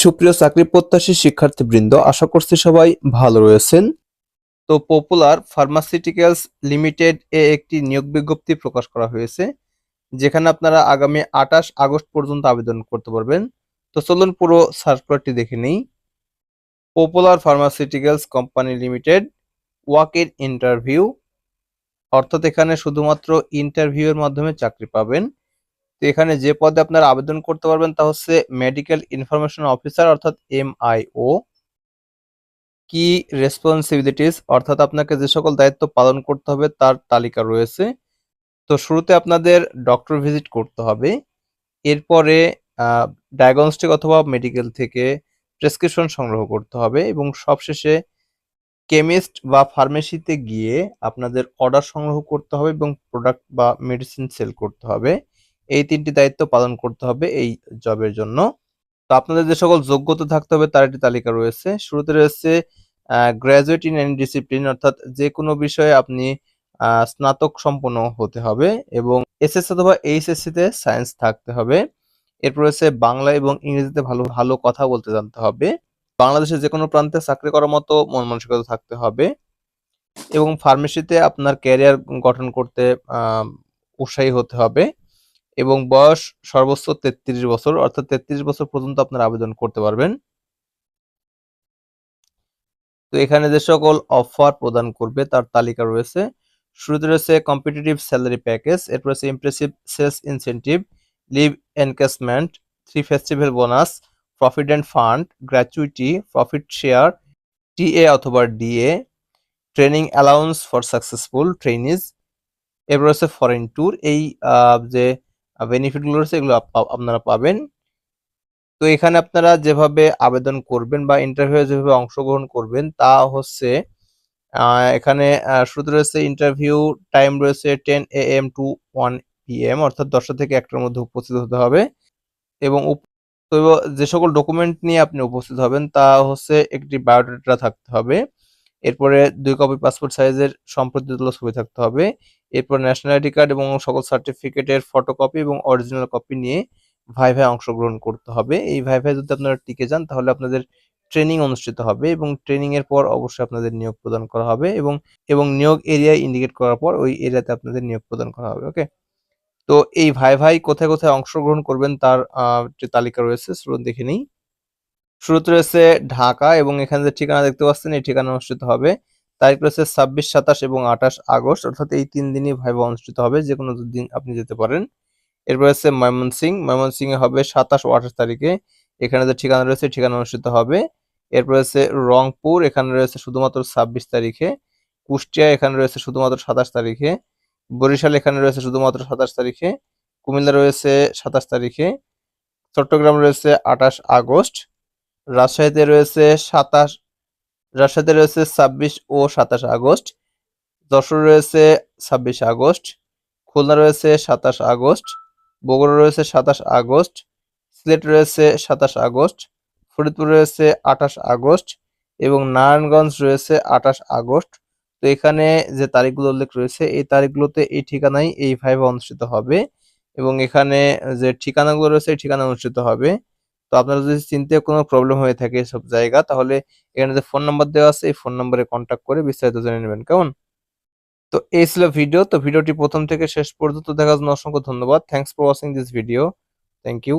সুপ্রিয় চাকরি প্রত্যাশী শিক্ষার্থীবৃন্দ, আশা করছি সবাই ভালো রয়েছেন। তো পপুলার ফার্মাসিউটিক্যালস লিমিটেড এ একটি নিয়োগ বিজ্ঞপ্তি প্রকাশ করা হয়েছে, যেখানে আপনারা আগামী আঠাশ আগস্ট পর্যন্ত আবেদন করতে পারবেন। তো চলুন পুরো সার্কুলারটি দেখে নেই। পপুলার ফার্মাসিউটিক্যালস কোম্পানি লিমিটেড ওয়াকের ইন্টারভিউ অর্থাৎ এখানে শুধুমাত্র ইন্টারভিউয়ের মাধ্যমে চাকরি পাবেন। তো এখানে যে পদে আপনারা আবেদন করতে পারবেন তা হচ্ছে মেডিকেল ইনফরমেশন অফিসার অর্থাৎ এম এমআইও কি রেসপন্সিবিলিটিস অর্থাৎ আপনাকে যে সকল দায়িত্ব পালন করতে হবে তার তালিকা রয়েছে। তো শুরুতে আপনাদের ডক্টর ভিজিট করতে হবে, এরপরে ডায়াগনস্টিক অথবা মেডিকেল থেকে প্রেসক্রিপশন সংগ্রহ করতে হবে এবং সবশেষে কেমিস্ট বা ফার্মেসিতে গিয়ে আপনাদের অর্ডার সংগ্রহ করতে হবে এবং প্রোডাক্ট বা মেডিসিন সেল করতে হবে। এই তিনটি দায়িত্ব পালন করতে হবে এই জবের জন্য। তো আপনাদের যে সকল যোগ্যতা থাকতে হবে, তার একটি তালিকা রয়েছে। শুরুতে রয়েছে গ্র্যাজুয়েট ইন এনি ডিসিপ্লিন অর্থাৎ যে কোনো বিষয়ে আপনি স্নাতক সম্পন্ন হতে হবে এবং এসএস অথবা এইচএসসি তে সায়েন্স থাকতে হবে। এরপর রয়েছে বাংলা এবং ইংরেজিতে ভালো ভালো কথা বলতে জানতে হবে। বাংলাদেশের যে কোনো প্রান্তে চাকরি করার মতো মন মানসিকতা থাকতে হবে এবং ফার্মেসিতে আপনার ক্যারিয়ার গঠন করতে উৎসাহী হতে হবে। এবং বয়স সর্বোচ্চ তেত্রিশ বছর, অর্থাৎ তেত্রিশ বছর পর্যন্ত আপনারা আবেদন করতে পারবেন। তো এখানে যে সকল অফার প্রদান করবে, তার তালিকা রয়েছে। শুরুতে রয়েছে কম্পিটিটিভ স্যালারি প্যাকেজ এরপর রয়েছে impressive sales incentive leave encashment three festival bonus provident fund gratuity profit share TA অথবা DA training allowance for successful trainees এরপর রয়েছে ফরেন ট্যুর এই যে বেনিফিটগুলো রয়েছে এগুলো আপ- আপনারা পাবেন। তো এখানে আপনারা যেভাবে আবেদন করবেন বা ইন্টারভিউ যেভাবে অংশগ্রহণ করবেন, তা হচ্ছে এখানে শুরুতে রয়েছে ইন্টারভিউ টাইম রয়েছে ten A M to one P M অর্থাৎ দশটা থেকে একটার মধ্যে উপস্থিত হতে হবে। এবং যে সকল ডকুমেন্ট নিয়ে আপনি উপস্থিত হবেন, তা হচ্ছে একটি বায়োডাটা থাকতে হবে। এরপরে দুই কপি পাসপোর্ট সাইজের সম্প্রতি তোলা ছবি থাকতে হবে। এরপর ন্যাশনাল আইডি কার্ড এবং সকল সার্টিফিকেটের ফটোকপি এবং অরিজিনাল কপি নিয়ে ভাইভায় অংশগ্রহণ করতে হবে। এই ভাই ভাই যদি আপনারা টিকে যান, তাহলে আপনাদের ট্রেনিং অনুষ্ঠিত হবে এবং ট্রেনিং এর পর অবশ্যই আপনাদের নিয়োগ প্রদান করা হবে এবং এবং নিয়োগ এরিয়া ইন্ডিকেট করার পর ওই এরিয়াতে আপনাদের নিয়োগ প্রদান করা হবে ওকে তো এই ভাই ভাই কোথায় কোথায় অংশগ্রহণ করবেন তার একটি তালিকা রয়েছে শুরু দেখে নিই। শুরুতে রয়েছে ঢাকা এবং এখানে যে ঠিকানা দেখতে পাচ্ছেন, এই ঠিকানা অনুষ্ঠিত হবে। তারিখ রয়েছে ছাব্বিশ, সাতাশ এবং আঠাশ আগস্ট, অর্থাৎ এই তিন দিনই ভাইবা অনুষ্ঠিত হবে, যে কোনো দিন আপনি যেতে পারেন। এরপর রয়েছে ময়মনসিং ময়মনসিং এ হবে সাতাশ ও আঠাশ তারিখে। এখানে যে ঠিকানা রয়েছে ঠিকানা অনুষ্ঠিত হবে। এরপর রয়েছে রংপুর, এখানে রয়েছে শুধুমাত্র ছাব্বিশ তারিখে। কুষ্টিয়া, এখানে রয়েছে শুধুমাত্র সাতাশ তারিখে। বরিশাল, এখানে রয়েছে শুধুমাত্র সাতাশ তারিখে। কুমিল্লা রয়েছে সাতাশ তারিখে। চট্টগ্রাম রয়েছে আঠাশ আগস্ট। রাজশাহীতে রয়েছে সাতাশ, রাজশাহীতে রয়েছে ছাব্বিশ ও সাতাশ আগস্ট, যশোর রয়েছে ছাব্বিশ আগস্ট, খুলনা রয়েছে সাতাশ আগস্ট, বগুড়া রয়েছে সাতাশ আগস্ট, সিলেট রয়েছে সাতাশ আগস্ট, ফরিদপুর রয়েছে আঠাশ আগস্ট এবং নারায়ণগঞ্জ রয়েছে আঠাশ আগস্ট। তো এখানে যে তারিখগুলো উল্লেখ রয়েছে, এই তারিখগুলোতে এই ঠিকানায় এই ভাইভা অনুষ্ঠিত হবে এবং এখানে যে ঠিকানাগুলো রয়েছে, এই ঠিকানা অনুষ্ঠিত হবে। তো আপনারা যদি চিনতে কোনো প্রবলেম হয়ে থাকে সব জায়গা, তাহলে এখানে যে ফোন নাম্বার দেওয়া আছে, এই ফোন নাম্বারে কন্ট্যাক্ট করে বিস্তারিত জেনে নেবেন। কেমন? তো এই ছিল ভিডিও তো ভিডিওটি প্রথম থেকে শেষ পর্যন্ত দেখার জন্য অসংখ্য ধন্যবাদ। Thanks for watching this video thank you